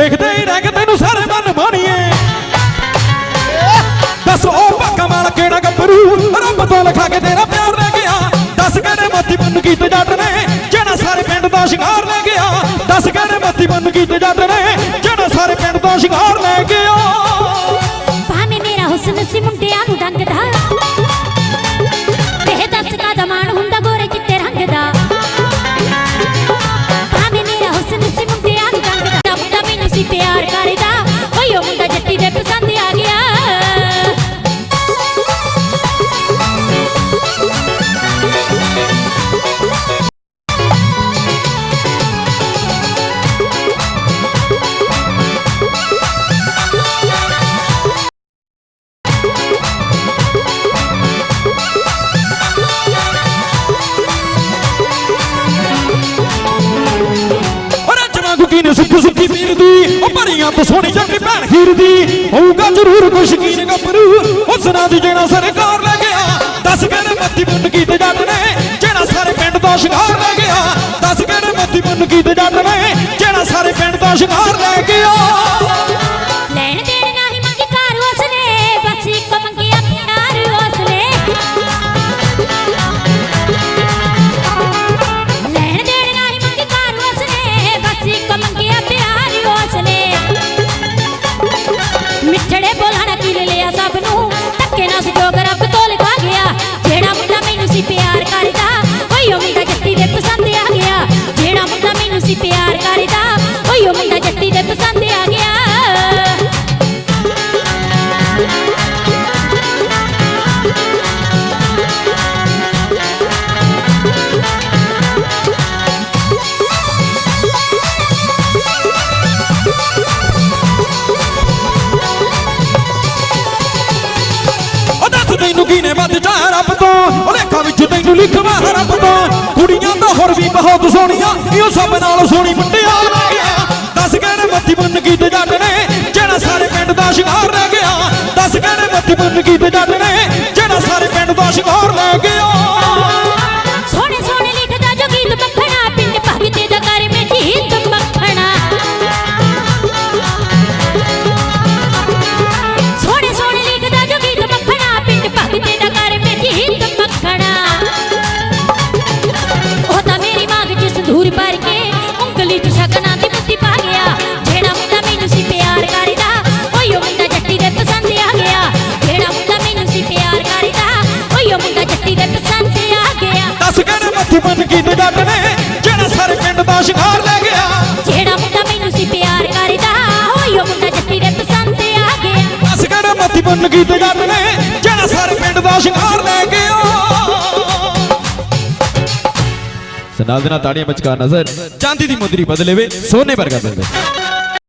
ਦੇਖਦੇ ਹੀ ਰਹਿ ਤੈਨੂੰ ਸਾਰੇ ਮਨ ਮਾਣੀਏ। ਦੱਸ ਉਹ ਪੱਕਾ ਮਾਲ ਕਿਹੜਾ ਗੱਭਰੂ? ਰੱਬ ਤੋਂ ਲਿਖਾ ਕੇ ਤੇਰਾ ਪਿਆਰ ਲੈ ਗਿਆ। ਦੱਸ ਕਿਹੜੇ ਮੱਤੀ ਬੰਨ ਕੀਤੇ ਜੱਟ ਨੇ, ਜਿਹੜਾ ਸਾਰੇ ਪਿੰਡ ਦਾ ਸ਼ਿੰਗਾਰ ਲੈ ਗਿਆ। ਦੱਸ ਕਿਹੜੇ ਮੱਤੀ ਬੰਨ ਕੀਤੇ ਜੱਟ ਨੇ, ਜਿਹੜਾ ਸਾਰੇ ਪਿੰਡ ਦਾ ਸ਼ਿੰਗਾਰ ਲੈ ਗਿਆ। ਭਾਵੇਂ ਮੇਰਾ ਹੁਸਨ ਸੀ ਮੁੰਡਿਆਂ ਨੂੰ ਰੰਗਦਾ ਤੇ ਦੱਸ ਕਾ ਦਮਾਨ ਦੀ ਉਹ ਸੋਹਣੀ ਜੱਟੀ ਭੈਣ ਖੀਰ ਦੀ ਹੋਊਗਾ ਜ਼ਰੂਰ ਕੋਈ ਸ਼ਕੀਨ ਗੱਭਰੂ। ਉਸ ਨਾਲ ਦੀ ਜਿਹੜਾ ਸਰਕਾਰ ਲੈ ਗਿਆ, ਦੱਸ ਕਿਹੜੇ ਮੱਤੀ ਬੰਨ ਕੀਤੇ ਜੱਟ ਨੇ। ਜਿਹੜਾ ਸਾਰੇ ਪਿੰਡ ਦਾ ਸ਼ਿੰਗਾਰ ਲੈ ਗਿਆ, ਦੱਸ ਕਿਹੜੇ ਮੱਤੀ ਬੰਨ ਕੀਤੇ ਜੱਟ ਨੇ। ਜਿਹੜਾ ਸਾਰੇ ਪਿੰਡ ਦਾ ਸ਼ਿੰਗਾਰ ਲੈ ਗਿਆ ਓਏ ਉਹ ਮੁੰਡਾ ਜੱਟੀ ਦੇ ਪਸੰਦ ਆ ਗਿਆ। ਤੈਨੂੰ ਕੀਨੇ ਵੱਧ ਜਾ ਰੱਬ ਤੋਂ? ਉਹ ਲੇਖਾਂ ਵਿੱਚ ਤੈਨੂੰ ਲਿਖਵਾ ਰੱਬ ਤੋਂ। ਕੁੜੀਆਂ ਤਾਂ ਹੋਰ ਵੀ ਬਹੁਤ ਸੋਹਣੀਆਂ, ਇਹੋ ਸਭ ਨਾਲ ਸੋਹਣੀ ਮੁੰਡਿਆਂ ਲੈ ਗਿਆ ਦੱਸ ਕੀਤੇ ਜੱਟ ਨੇ ਜਿਹੜਾ ਸਾਰੇ ਪਿੰਡ ਦਾ ਸ਼ਿਕਾਰ ਲੈ ਸਾਰੇ ਪਿੰਡ ਦਾ ਸ਼ਿੰਗਾਰ ਲੈ ਗਿਆ। ਜਿਹੜਾ ਮੁੰਡਾ ਮੈਨੂੰ ਸੀ ਪਿਆਰ ਕਰਦਾ ਓਏ ਉਹ ਮੁੰਡਾ ਜੱਟੀ ਦੇ ਪਸੰਦ ਆ ਗਿਆ। ਦੱਸ ਕਿਹੜੇ ਮੱਤੀ ਬੰਨ ਕੀਤੇ ਜੱਟ ਨੇ ਜਿਹੜਾ ਸਾਰੇ ਪਿੰਡ ਦਾ ਸ਼ਿੰਗਾਰ ਲੈ ਗਿਆ। ਨਾਲ ਦੇ ਨਾਲ ਤਾੜੀਆਂ ਮਚਕਾ ਨਜ਼ਰ ਚਾਂਦੀ ਦੀ ਮੁੰਦਰੀ ਬਦਲੇਵੇ ਸੋਨੇ ਵਰਗਾ ਬੰਦੇ